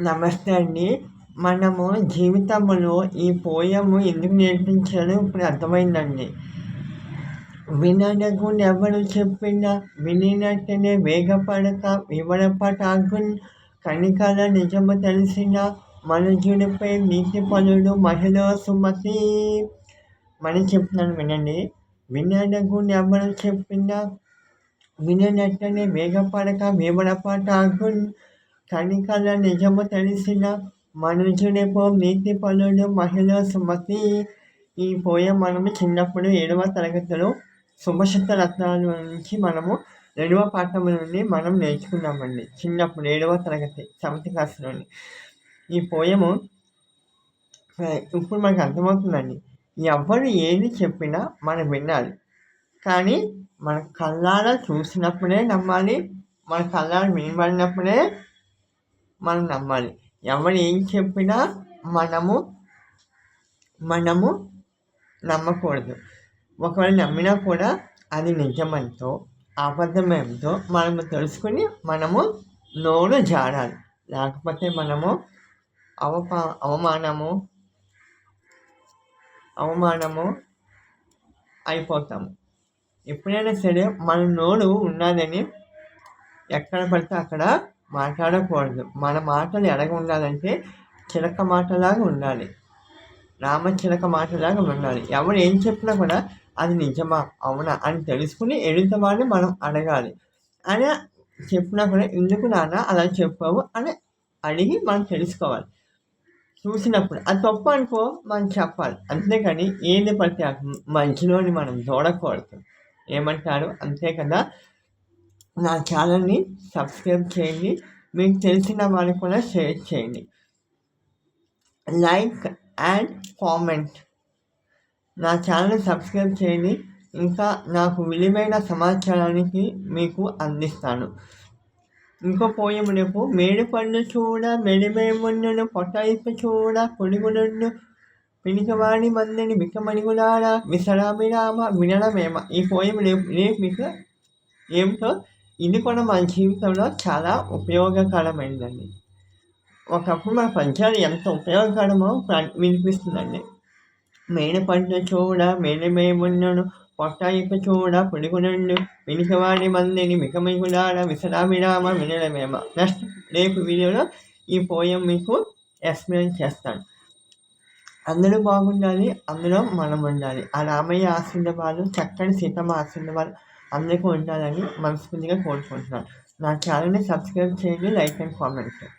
నమస్తే అండి. మనము జీవితంలో ఈ పోయము ఎందుకు నేర్పించాలో ఇప్పుడు అర్థమైందండి. వినడకు ఎవరు చెప్పినా వినినట్టునే వేగపడక వివరపటాగు కణికల నిజము తెలిసిన మనుజుడిపై నీతి పనులు మహిళ సుమతి. మనం చెప్తున్నాను వినండి. వినడకు ఎవరు చెప్పినా వినినట్టనే వేగపడక వివరపటాగు కణికల నిజము తెలిసిన మనుజుడేమో నీతి పనులు మహిళ సుమతి ఈ పోయం మనము చిన్నప్పుడు ఏడవ తరగతిలో శుభశక్త రత్నాల నుంచి మనము రెండవ పాఠం నుండి మనం నేర్చుకున్నామండి. చిన్నప్పుడు ఏడవ తరగతి సెవెంత్ క్లాస్లోని ఈ పోయము ఇప్పుడు మనకు అర్థమవుతుందండి. ఎవరు ఏది చెప్పినా మనం వినాలి. కానీ మన కళ్ళారా చూసినప్పుడే నమ్మాలి మన కళ్ళారా వినబడినప్పుడే మనం నమ్మాలి. ఎవరు ఏం చెప్పినా మనము మనము నమ్మకూడదు. ఒకవేళ నమ్మినా కూడా అది నిజమంతో అబద్ధమేంతో మనము తెలుసుకుని మనము నోరు జారాలి. లేకపోతే మనము అవపా అవమానము అవమానము అయిపోతాము. ఎప్పుడైనా సరే మన నోరు ఉన్నదని ఎక్కడ పడితే అక్కడ మాట్లాడకూడదు. మన మాటలు ఎలాగ ఉండాలంటే చిలక మాటలాగా ఉండాలి. రామ చిలక మాటలాగా ఉండాలి. ఎవరు ఏం చెప్పినా కూడా అది నిజమా? అవునా? అని తెలుసుకుని ఎడిత వాడిని మనం అడగాలి. అని చెప్పినా కూడా ఎందుకు నాన్న అలా చెప్పావు అని అడిగి మనం తెలుసుకోవాలి. చూసినప్పుడు అది తప్పు అనుకో మనం చెప్పాలి. అంతేకాని ఏది పడితే మంచిలోని మనం చూడకూడదు. ఏమంటారు? అంతే కదా? నా ఛానల్ని సబ్స్క్రైబ్ చేయండి. మీకు తెలిసిన వారికి కూడా షేర్ చేయండి. Like and comment. నా ఛానల్ సబ్స్క్రైబ్ చేయండి. ఇంకా నాకు విలువైన సమాచారానికి మీకు అందిస్తాను. ఇంకో పోయం రేపు మేడి పండు చూడ మెడిమేముండును పొట్టైపు చూడ పొడుగునుండు పినికవాణి మందిని బిక్కమణిగులాడ విసరామిరామ వినడమేమ ఈ పోయం రేపు రేపు మీకు ఏమిటో ఇది కూడా మన జీవితంలో చాలా ఉపయోగకరమైనదండి. ఒకప్పుడు మన పద్యాలు ఎంత ఉపయోగకరమో వినిపిస్తుందండి. మేన పంట చూడ మేనమేమున్నను పొట్ట చూడ పొడుగునండు వినికవాడి మందిని మికమిగులాడ విసరామిరామ వినడమేమ. నెక్స్ట్ రేపు వీడియోలో ఈ పోయం మీకు ఎక్స్ప్లెయిన్ చేస్తాను. అందరూ బాగుండాలి అందులో మనం ఉండాలి ఆ రామయ్య ఆశీర్వాదాలు చక్కని సీతమ్మ ఆశీర్వాదాలు అందరికీ ఉండాలని మనస్ఫూర్తిగా కోరుకుంటున్నాను. నా ఛానల్ని సబ్స్క్రైబ్ చేయండి లైక్ అండ్ కామెంట్ చేయండి